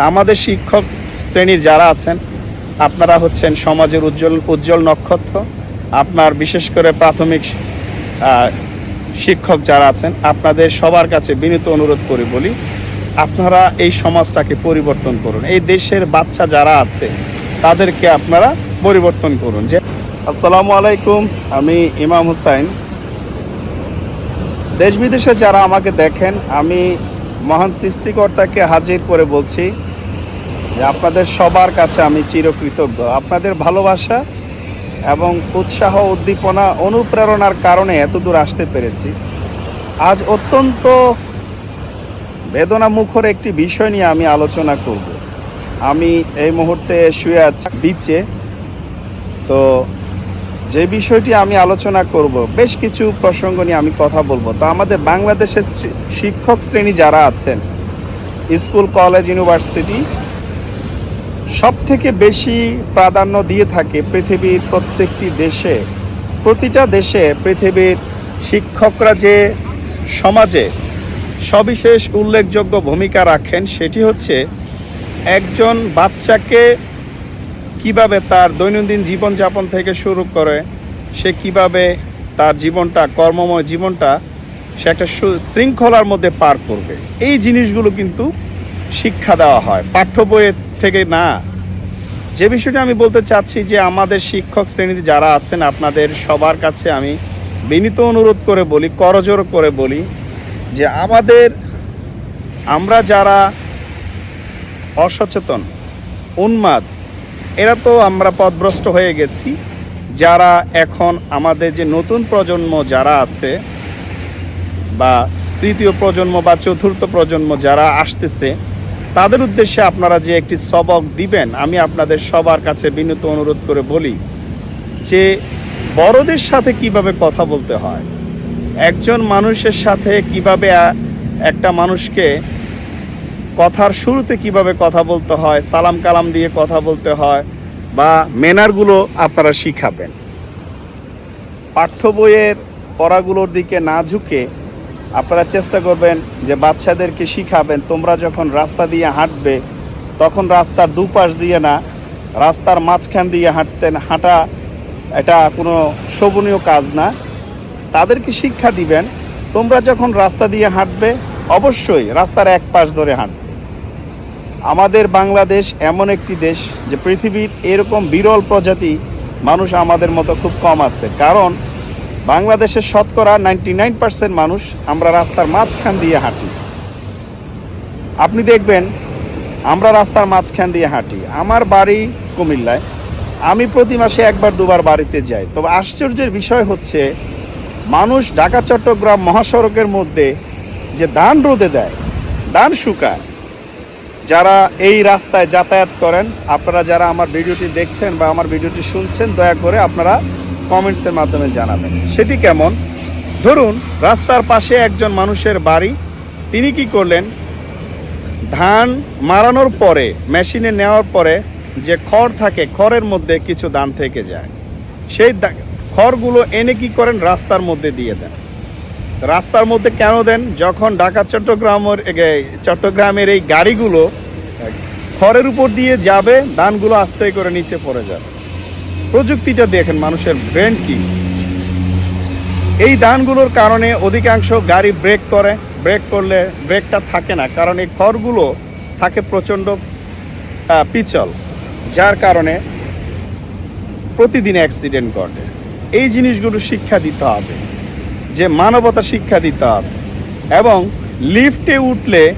তা আমাদের শিক্ষক শ্রেণির যারা আছেন, আপনারা হচ্ছেন সমাজের উজ্জ্বল উজ্জ্বল নক্ষত্র। আপনার বিশেষ করে প্রাথমিক শিক্ষক যারা আছেন, আপনাদের সবার কাছে বিনীত অনুরোধ করে বলি, আপনারা এই সমাজটাকে পরিবর্তন করুন। এই দেশের বাচ্চা যারা আছে, তাদেরকে আপনারা পরিবর্তন করুন। যে আসসালামু আলাইকুম, আমি ইমাম হুসাইন। দেশ বিদেশে যারা আমাকে দেখেন, আমি মহান সৃষ্টিকর্তাকে হাজির করে বলছি যে আপনাদের সবার কাছে আমি চিরকৃতজ্ঞ। আপনাদের ভালোবাসা এবং উৎসাহ, উদ্দীপনা, অনুপ্রেরণার কারণে এতদূর আসতে পেরেছি। আজ অত্যন্ত বেদনা মুখর একটি বিষয় নিয়ে আমি আলোচনা করব। আমি এই মুহূর্তে শুয়ে আছি বিচে। তো যে বিষয়টি আমি আলোচনা করব, বেশ কিছু প্রসঙ্গ নিয়ে আমি কথা বলব। তো আমাদের বাংলাদেশের শিক্ষক শ্রেণি যারা আছেন, স্কুল, কলেজ, ইউনিভার্সিটি সব থেকে বেশি প্রাধান্য দিয়ে থাকে পৃথিবীর প্রত্যেকটি দেশে। প্রতিটা দেশে পৃথিবীর শিক্ষকরা যে সমাজে সবিশেষ উল্লেখযোগ্য ভূমিকা রাখেন, সেটি হচ্ছে একজন বাচ্চাকে কীভাবে তার দৈনন্দিন জীবনযাপন থেকে শুরু করে, সে কীভাবে তার জীবনটা, কর্মময় জীবনটা, সে একটা শৃঙ্খলার মধ্যে পার করবে। এই জিনিসগুলো কিন্তু শিক্ষা দেওয়া হয়। পাঠ্য বইয়ের থেকে না যে বিষয়টা আমি বলতে চাচ্ছি যে আমাদের শিক্ষক শ্রেণির যারা আছেন, আপনাদের সবার কাছে আমি বিনীত অনুরোধ করে বলি, করজোর করে বলি যে আমাদের, আমরা যারা অসচেতন, উন্মাদ, এরা তো আমরা পথভ্রষ্ট হয়ে গেছি। যারা এখন আমাদের যে নতুন প্রজন্ম যারা আছে বা তৃতীয় প্রজন্ম বা চতুর্থ প্রজন্ম যারা আসতেছে তাদের উদ্দেশ্যে আপনারা যে একটি সবক দিবেন, আমি আপনাদের সবার কাছে বিনীত অনুরোধ করে বলি যে বড়দের সাথে কীভাবে কথা বলতে হয়, একজন মানুষের সাথে কীভাবে একটা মানুষকে কথার শুরুতে কীভাবে কথা বলতে হয়, সালাম কালাম দিয়ে কথা বলতে হয়, বা মেনারগুলো আপনারা শিখাবেন। পাঠ্য বইয়ের পড়াগুলোর দিকে না ঝুঁকে আপনারা চেষ্টা করবেন যে বাচ্চাদেরকে শিখাবেন, তোমরা যখন রাস্তা দিয়ে হাঁটবে, তখন রাস্তার দুপাশ দিয়ে না, রাস্তার মাঝখান দিয়ে হাঁটতেন, হাঁটা এটা কোনো শোভনীয় কাজ না। তাদেরকে শিক্ষা দিবেন, তোমরা যখন রাস্তা দিয়ে হাঁটবে, অবশ্যই রাস্তার এক পাশ ধরে হাঁটবে। আমাদের বাংলাদেশ এমন একটি দেশ যে পৃথিবীর এরকম বিরল প্রজাতি মানুষ আমাদের মতো খুব কম আছে। কারণ বাংলাদেশের শতকরা নাইনটি নাইন পার্সেন্ট মানুষ আমরা রাস্তার মাঝখান দিয়ে হাঁটি। আপনি দেখবেন, আমরা রাস্তার মাঝখান দিয়ে হাঁটি। আমার বাড়ি কুমিল্লায়। আমি প্রতি মাসে একবার, দুবার বাড়িতে যাই। তবে আশ্চর্যের বিষয় হচ্ছে, মানুষ ঢাকা, চট্টগ্রাম মহাসড়কের মধ্যে যে ধান রোদে দেয়, ধান শুকায় যারা এই রাস্তায় যাতায়াত করেন, আপনারা যারা আমার ভিডিওটি দেখছেন বা আমার ভিডিওটি শুনছেন, দয়া করে আপনারা কমেন্টসের মাধ্যমে জানাবেন। সেটি কেমন? ধরুন, রাস্তার পাশে একজন মানুষের বাড়ি, তিনি কি করলেন? ধান মারানোর পরে মেশিনে নেওয়ার পরে যে খড় থাকে, খড়ের মধ্যে কিছু ধান থেকে যায়। সেই খড়গুলো এনে কি করেন? রাস্তার মধ্যে দিয়ে দেন। রাস্তার মধ্যে কেন দেন? যখন ঢাকা, চট্টগ্রামের চট্টগ্রামের এই গাড়িগুলো, খড়ের উপর দিয়ে যাবে, ধানগুলো আস্তে করে নিচে পড়ে যাবে। প্রযুক্তিটা দেখেন, মানুষের ব্রেন কি। এই ধানগুলোর কারণে অধিকাংশ গাড়ি ব্রেক করে। ব্রেক করলে ব্রেকটা থাকে না, কারণ এই খড়গুলো থাকে প্রচণ্ড পিচল, যার কারণে প্রতিদিন অ্যাক্সিডেন্ট ঘটে। এই জিনিসগুলো শিক্ষা দিতে হবে। যে মানবতা শিক্ষা দিতে হবে। এবং লিফটে উঠলে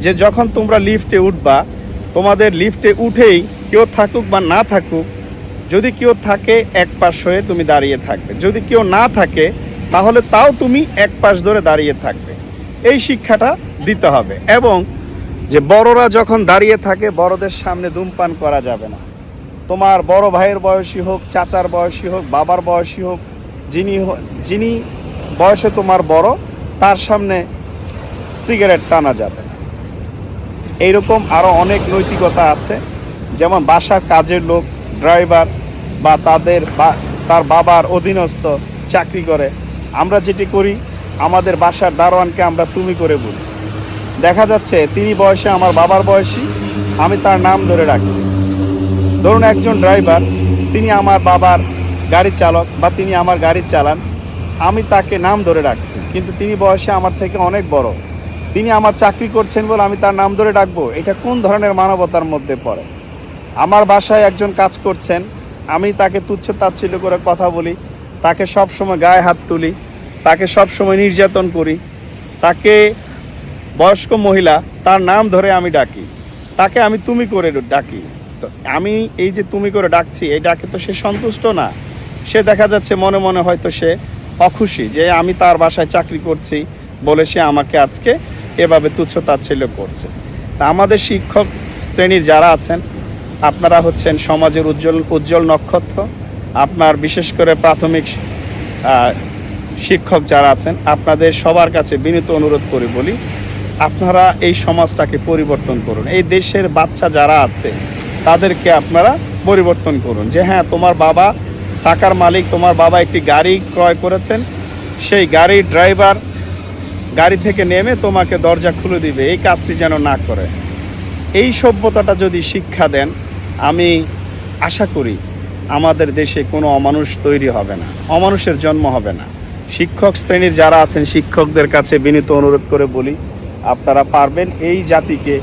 যে যখন তোমরা লিফটে উঠবা, তোমাদের লিফটে উঠেই কেউ থাকুক বা না থাকুক, যদি কেউ থাকে এক পাশ হয়ে তুমি দাঁড়িয়ে থাকবে। যদি কেউ না থাকে, তাহলে তাও তুমি এক পাশ ধরে দাঁড়িয়ে থাকবে। এই শিক্ষাটা দিতে হবে। এবং যে বড়রা যখন দাঁড়িয়ে থাকে, বড়দের সামনে ধূমপান করা যাবে না। তোমার বড় ভাইয়ের বয়সী হোক, চাচার বয়সী হোক, বাবার বয়সী হোক, যিনি যিনি বয়সে তোমার বড়, তার সামনে সিগারেট টানা যাবে না। এইরকম আরও অনেক নৈতিকতা আছে, যেমন বাসার কাজের লোক, ড্রাইভার বা তাদের তার বাবার অধীনস্থ চাকরি করে। আমরা যেটি করি, আমাদের বাসার দারোয়ানকে আমরা তুমি করে বলি। দেখা যাচ্ছে, তিনি বয়সে আমার বাবার বয়সী, আমি তার নাম ধরে রাখছি। ধরুন একজন ড্রাইভার, তিনি আমার বাবার গাড়ি চালক বা তিনি আমার গাড়ি চালান আমি তাকে নাম ধরে রাখছি কিন্তু তিনি বয়সে আমার থেকে অনেক বড়। তিনি আমার চাকরি করছেন বলে আমি তার নাম ধরে ডাকবো, এটা কোন ধরনের মানবতার মধ্যে পড়ে? আমার বাসায় একজন কাজ করছেন, আমি তাকে তুচ্ছ তাচ্ছিল্য করে কথা বলি, তাকে সব সময় গায়ে হাত তুলি, তাকে সব সময় নির্যাতন করি, তাকে বয়স্ক মহিলা তার নাম ধরে আমি ডাকি, তাকে আমি তুমি করে ডাকি। তো আমি এই যে তুমি করে ডাকছি, এই ডাকে তো সে সন্তুষ্ট না। সে দেখা যাচ্ছে মনে মনে হয়তো সে অখুশি যে আমি তার বাসায় চাকরি করছি বলে সে আমাকে আজকে এভাবে তুচ্ছ তাচ্ছিল্য করছে। তা আমাদের শিক্ষক শ্রেণির যারা আছেন, আপনারা হচ্ছেন সমাজের উজ্জ্বল উজ্জ্বল নক্ষত্র। আপনার বিশেষ করে প্রাথমিক শিক্ষক যারা আছেন, আপনাদের সবার কাছে বিনীত অনুরোধ করে বলি, আপনারা এই সমাজটাকে পরিবর্তন করুন। এই দেশের বাচ্চা যারা আছে, তাদেরকে আপনারা পরিবর্তন করুন যে হ্যাঁ তোমার বাবা টাকার মালিক তোমার বাবা একটি গাড়ি ক্রয় করেছেন। সেই গাড়ির ড্রাইভার গাড়ি থেকে নেমে তোমাকে দরজা খুলে দিবে, এই কাজটি যেন না করে। এই সভ্যতাটা যদি শিক্ষা দেন, আমি আশা করি আমাদের দেশে কোনো অমানুষ তৈরি হবে না, অমানুষের জন্ম হবে না। শিক্ষক শ্রেণির যারা আছেন, শিক্ষকদের কাছে বিনীত অনুরোধ করে বলি, আপনারা পারবেন এই জাতিকে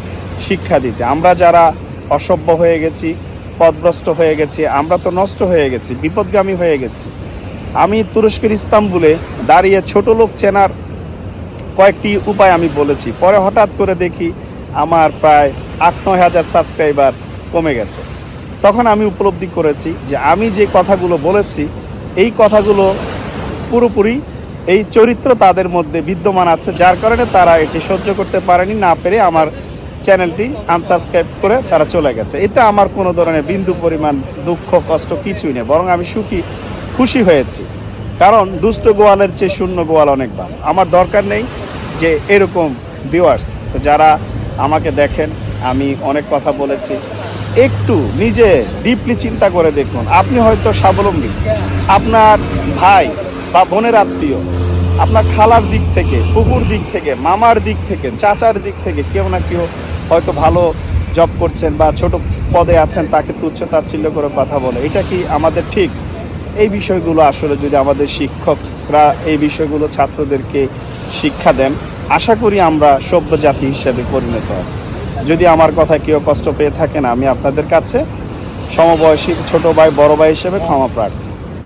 শিক্ষা দিতে। আমরা যারা অসভ্য হয়ে গেছি পদভ্রষ্ট হয়ে গেছি, আমরা তো নষ্ট হয়ে গেছি, বিপদগামী হয়ে গেছি। আমি তুরস্কের ইস্তাম্বুলে দাঁড়িয়ে ছোট লোক চেনার কয়েকটি উপায় আমি বলেছি। পরে হঠাৎ করে দেখি আমার প্রায় আট নয় হাজার সাবস্ক্রাইবার কমে গেছে। তখন আমি উপলব্ধি করেছি যে আমি যে কথাগুলো বলেছি, এই কথাগুলো পুরোপুরি এই চরিত্র তাদের মধ্যে বিদ্যমান আছে, যার কারণে তারা এটি সহ্য করতে পারেনি, না পেরে আমার চ্যানেলটি আনসাবস্ক্রাইব করে তারা চলে গেছে। এতে আমার কোনো ধরনের বিন্দু পরিমাণ দুঃখ, কষ্ট কিছুই নেই, বরং আমি সুখী, খুশি হয়েছি। কারণ দুষ্ট গোয়ালের চেয়ে শূন্য গোয়াল অনেক ভালো। আমার দরকার নেই যে এরকম ভিউয়ার্স যারা আমাকে দেখেন, আমি অনেক কথা বলেছি। একটু নিজে ডিপলি চিন্তা করে দেখুন, আপনি হয়তো স্বাবলম্বী। আপনার ভাই বা বোনের আত্মীয়, আপনার খালার দিক থেকে ফুপুর দিক থেকে, মামার দিক থেকে, চাচার দিক থেকে, কেউ না কেউ হয়তো ভালো জব করছেন বা ছোট পদে আছেন, তাকে তুচ্ছ তাচ্ছিল্য করে কথা বলে। এটা কি আমাদের ঠিক? এই বিষয়গুলো আসলে যদি আমাদের শিক্ষকরা এই বিষয়গুলো ছাত্রদেরকে শিক্ষা দেন, আশা করি আমরা সভ্য জাতি হিসেবে পরিণত হব। যদি আমার কথা কেউ কষ্ট পেয়ে থাকেন আমি আপনাদের কাছে সমবয়সী ছোট ভাই, বড় ভাই হিসেবে ক্ষমা প্রার্থী।